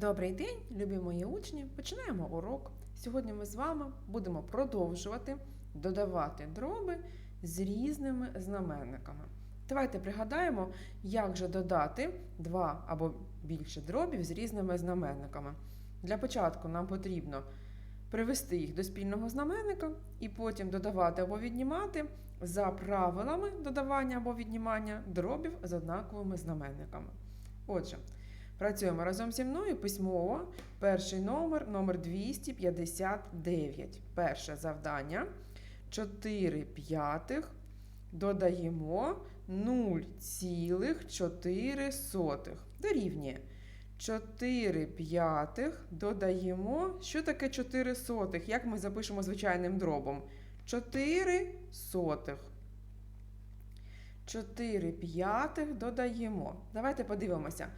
Добрий день, любі мої учні! Починаємо урок. Сьогодні ми з вами будемо продовжувати додавати дроби з різними знаменниками. Давайте пригадаємо, як же додати два або більше дробів з різними знаменниками. Для початку нам потрібно привести їх до спільного знаменника і потім додавати або віднімати за правилами додавання або віднімання дробів з однаковими знаменниками. Отже, Працюємо разом зі мною письмово. Перший номер номер 259. Перше завдання. 4 п'ятих додаємо 0,4 дорівнює. 4 п'ятих додаємо. Що таке 4 сотих? Як ми запишемо звичайним дробом? 4 сотих. 4 п'ятих додаємо. Давайте подивимося.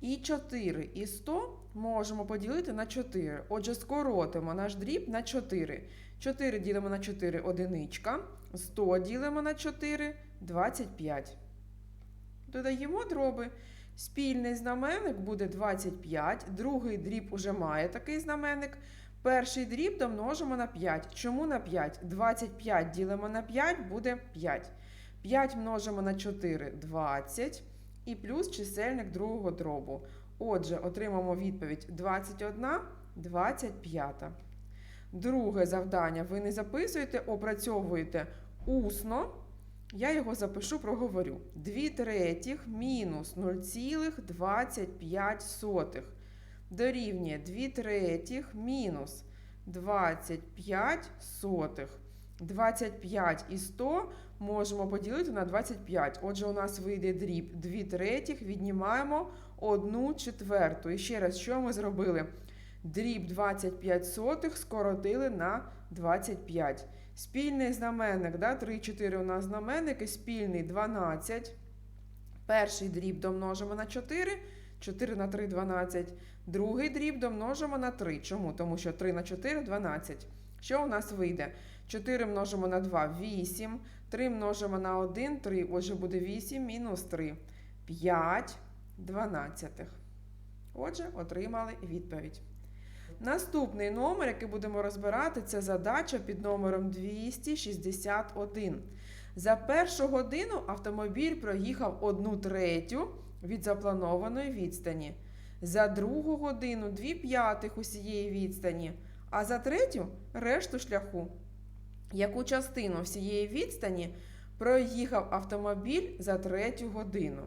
І 4 і 100 можемо поділити на 4. Отже, скоротимо наш дріб на 4. 4 ділимо на 4 одиничка. 100 ділимо на 4 25. Додаємо дроби. Спільний знаменник буде 25. Другий дріб уже має такий знаменник. Перший дріб домножимо на 5. Чому на 5? 25 ділимо на 5 буде 5. 5 множимо на 4 20 і плюс чисельник другого дробу. Отже, отримаємо відповідь 21, 25. Друге завдання ви не записуєте, опрацьовуєте усно. Я його запишу, проговорю. 2 третіх мінус 0,25 дорівнює 2 третіх мінус 25 сотих. 25 і 100 можемо поділити на 25. Отже, у нас вийде дріб 2 третіх, віднімаємо 1 четверту. І ще раз, що ми зробили? Дріб 25 сотих скоротили на 25. Спільний знаменник, да, 3, 4 у нас знаменники, спільний 12. Перший дріб домножимо на 4. 4 на 3 12. Другий дріб домножимо на 3. Чому? Тому що 3 на 4 12. Що у нас вийде? 4 множимо на 2 8. 3 множимо на 1 3. Отже, буде 8 мінус 3. 5 дванадцятих. Отже, отримали відповідь. Наступний номер, який будемо розбирати, це задача під номером 261. За першу годину автомобіль проїхав 1 третю від запланованої відстані. За другу годину 2 п'ятих усієї відстані, а за третю решту шляху. Яку частину всієї відстані проїхав автомобіль за третю годину?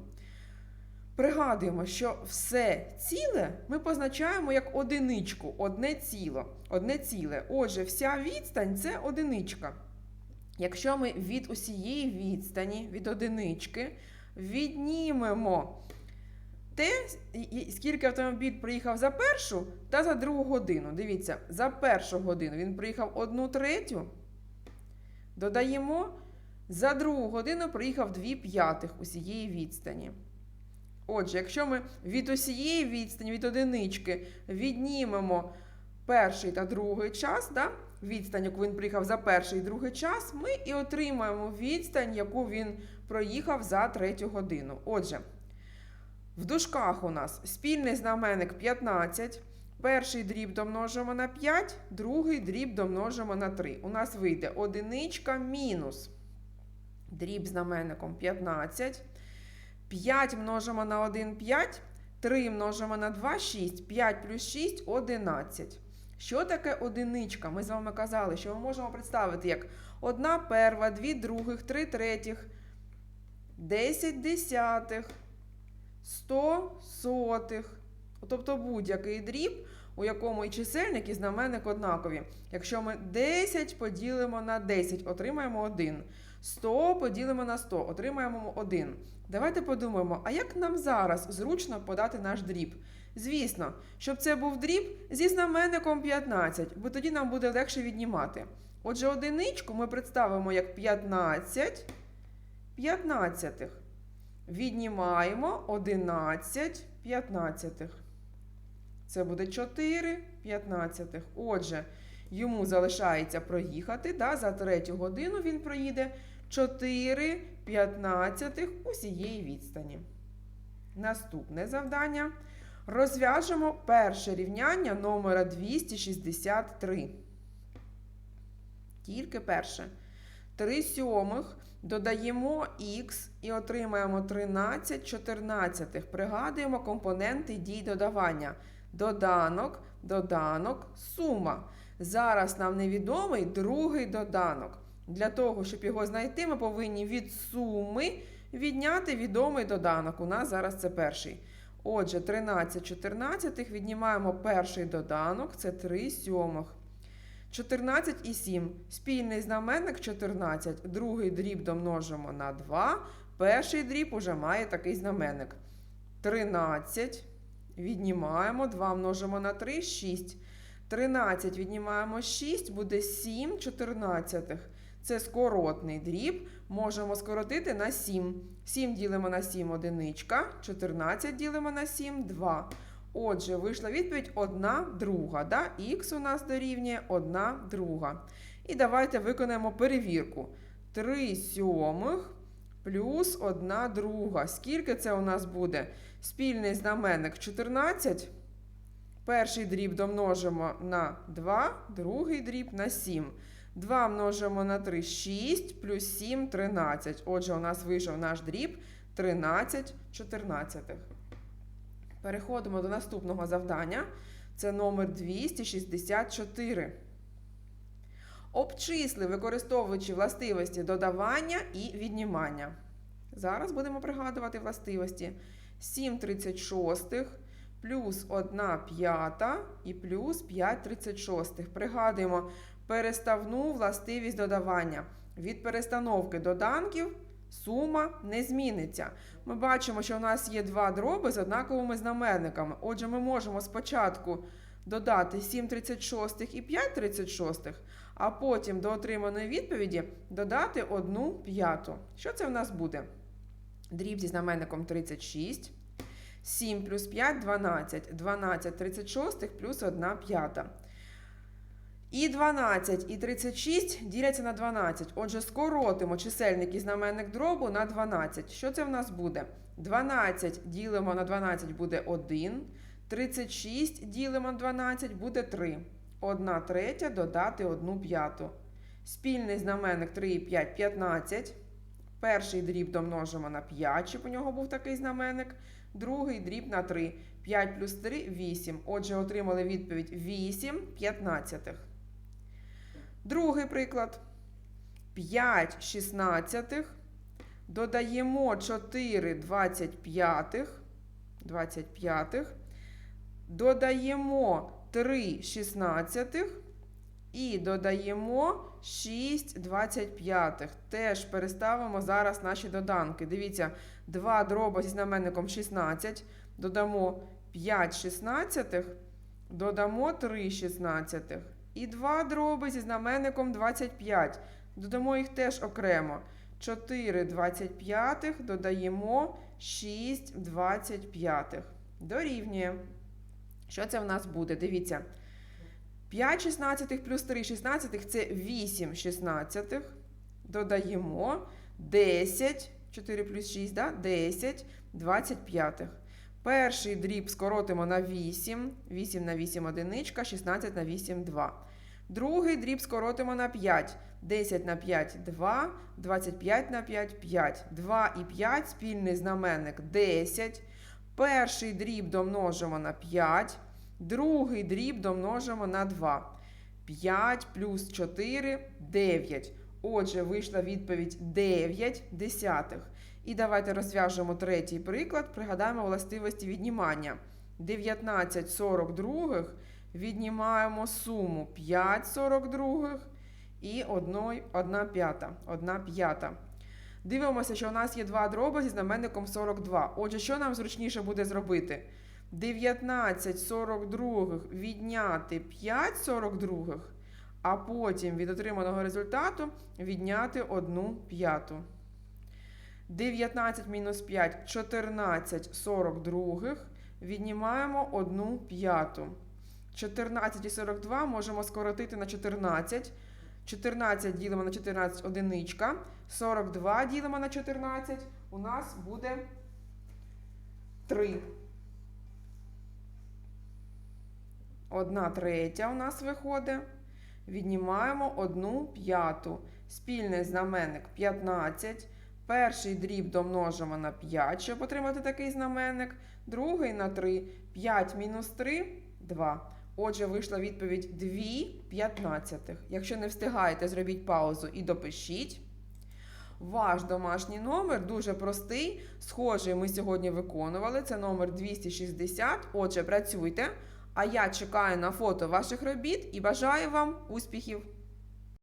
Пригадуємо, що все ціле ми позначаємо як одиничку, одне ціло, одне ціле. Отже, вся відстань це одиничка. Якщо ми від усієї відстані, від одинички, віднімемо те, скільки автомобіль приїхав за першу та за другу годину. Дивіться, за першу годину він приїхав одну третю. Додаємо, за другу годину приїхав 2 п'ятих усієї відстані. Отже, якщо ми від усієї відстані, від одинички віднімемо перший та другий час, да, відстань, яку він приїхав за перший і другий час, ми і отримаємо відстань, яку він проїхав за третю годину. Отже, в дужках у нас спільний знаменник 15. Перший дріб домножимо на 5, другий дріб домножимо на 3. У нас вийде одиничка мінус дріб знаменником 15. 5 множимо на 1 5, 3 множимо на 2 6, 5 плюс 6 11. Що таке одиничка? Ми з вами казали, що ми можемо представити як 1 перва, 2 других, 3 третіх, 10 десятих, 100 сотих. Тобто будь-який дріб, у якому і чисельник, і знаменник однакові. Якщо ми 10 поділимо на 10, отримаємо 1. 100 поділимо на 100, отримаємо 1. Давайте подумаємо, а як нам зараз зручно подати наш дріб? Звісно, щоб це був дріб зі знаменником 15, бо тоді нам буде легше віднімати. Отже, одиничку ми представимо як 15 п'ятнадцятих. Віднімаємо 11 п'ятнадцятих. Це буде 4 п'ятнадцятих. Отже, йому залишається проїхати. Да, За третю годину він проїде 4 п'ятнадцятих усієї відстані. Наступне завдання. Розв'яжемо перше рівняння номера 263. Тільки перше. 3 сьомих додаємо х і отримаємо 13 чотирнадцятих. Пригадуємо компоненти дій додавання. Доданок, доданок, сума. Зараз нам невідомий другий доданок. Для того, щоб його знайти, ми повинні від суми відняти відомий доданок. У нас зараз це перший. Отже, 13 чотирнадцятих віднімаємо перший доданок, це 3 сьомих. 14 і 7. Спільний знаменник 14. Другий дріб домножимо на 2. Перший дріб уже має такий знаменник. 13. Віднімаємо. 2 множимо на 3, 6. 13 віднімаємо 6, буде 7 чотирнадцятих. Це скоротний дріб. Можемо скоротити на 7. 7 ділимо на 7 одиничка. 14 ділимо на 7 2. Отже, вийшла відповідь 1 друга. Да? Х у нас дорівнює 1 друга. І давайте виконаємо перевірку. 3 сьомих плюс 1 друга. Скільки це у нас буде? Спільний знаменник 14. Перший дріб домножимо на 2, другий дріб на 7. 2 множимо на 3 6, плюс 7 13. Отже, у нас вийшов наш дріб 13 чотирнадцятих. Переходимо до наступного завдання. Це номер 264. Обчисли, використовуючи властивості додавання і віднімання. Зараз будемо пригадувати властивості. 7 36 плюс 1 п'ята і плюс 5 36. Пригадуємо переставну властивість додавання. Від перестановки доданків сума не зміниться. Ми бачимо, що у нас є два дроби з однаковими знаменниками. Отже, ми можемо спочатку додати 7 36 і 5 36, а потім до отриманої відповіді додати 1 п'яту. Що це в нас буде? Дріб зі знаменником 36. 7 плюс 5 12. 12 36 плюс 1 п'ята. І 12 і 36 діляться на 12. Отже, скоротимо чисельник і знаменник дробу на 12. Що це в нас буде? 12 ділимо на 12 буде 1. 36 ділимо на 12 буде 3. 1 третя додати 1 п'яту. Спільний знаменник 3 і 5 15. Перший дріб домножимо на 5, щоб у нього був такий знаменник. Другий дріб на 3. 5 плюс 3 8. Отже, отримали відповідь 8 п'ятнадцятих. Другий приклад. 5 шістнадцятих. Додаємо 4 25. 25. Додаємо 3 шістнадцятих. І додаємо 6 25. Теж переставимо зараз наші доданки. Дивіться, 2 дроба зі знаменником 16. Додамо 5 шістнадцятих. Додамо 3 шістнадцятих. І 2 дроби зі знаменником 25. Додамо їх теж окремо. 4 25 додаємо 6 25. Дорівнює. Що це в нас буде? Дивіться. 5 шістнадцятих плюс 3 шістнадцятих це 8 шістнадцятих. Додаємо 10, 4 плюс 6, да? 10 25. Перший дріб скоротимо на 8. 8 на 8 одиничка, 16 на 8 2. Другий дріб скоротимо на 5. 10 на 5 2, 25 на 5 5. 2 і 5 спільний знаменник 10. Перший дріб домножимо на 5. Другий дріб домножимо на 2. 5 плюс 4 9. Отже, вийшла відповідь 9 десятих. І давайте розв'яжемо третій приклад. Пригадаємо властивості віднімання. 19 42 віднімаємо суму 5 42 і 1 п'ята. 1 п'ята. Дивимося, що у нас є два дроби зі знаменником 42. Отже, що нам зручніше буде зробити? 19 42 відняти 5 42, а потім від отриманого результату відняти 1 п'яту. 19 мінус 5 14 42. Віднімаємо 1 п'яту. 14 і 42 можемо скоротити на 14. 14 ділимо на 14 одиничка. 42 ділимо на 14. У нас буде 3. 1 третя у нас виходить. Віднімаємо 1 п'яту. Спільний знаменник 15. Перший дріб домножимо на 5, щоб отримати такий знаменник. Другий на 3. 5 мінус 3 2. Отже, вийшла відповідь 2 п'ятнадцятих. Якщо не встигаєте, зробіть паузу і допишіть. Ваш домашній номер дуже простий. Схожий ми сьогодні виконували. Це номер 260. Отже, працюйте. А я чекаю на фото ваших робіт і бажаю вам успіхів!